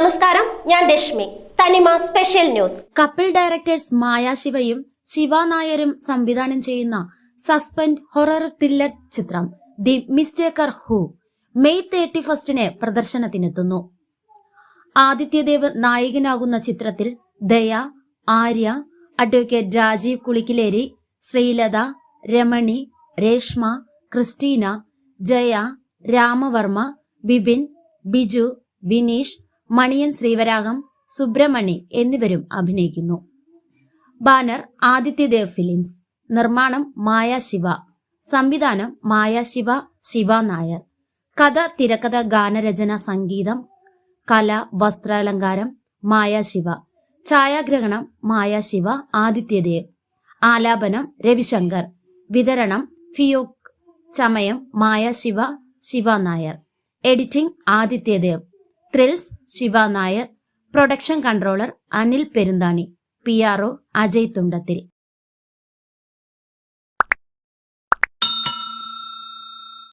ധനലക്ഷ്മി തനിമ special news. Couple directors Maya ശിവയും Shiva നായരും സംവിധാനം ചെയ്യുന്ന സസ്പെൻഡ് ഹൊറർ ത്രില്ലർ ചിത്രം the mistaker who May thirty ഫസ്റ്റിന് പ്രദർശനത്തിനെത്തുന്നു. ആദിത്യദേവ് നായകനാകുന്ന ചിത്രത്തിൽ ദയ ആര്യ അഡ്വക്കേറ്റ് രാജീവ് കുളിക്കിലേരി ശ്രീലത രമണി രേഷ്മ ക്രിസ്റ്റീന ജയ രാമവർമ്മ ബിബിൻ ബിജു ബിനീഷ് മണിയൻ ശ്രീവരാഗം സുബ്രഹ്മണി എന്നിവരും അഭിനയിക്കുന്നു. Banner Adityadev films. നിർമ്മാണം മായ ശിവ. സംവിധാനം മായ ശിവ ശിവ നായർ. കഥ തിരക്കഥ ഗാനരചന സംഗീതം കല വസ്ത്രാലങ്കാരം മായ ശിവ. ഛായാഗ്രഹണം മായ ശിവ ആദിത്യദേവ്. ആലാപനം രവിശങ്കർ. വിതരണം ഫിയോക്. ചമയം Maya Shiva Shiva Nair. Editing Adityadev. Thrills Shiva Nair production controller Anil Perunthani P R O Ajay Thundathil.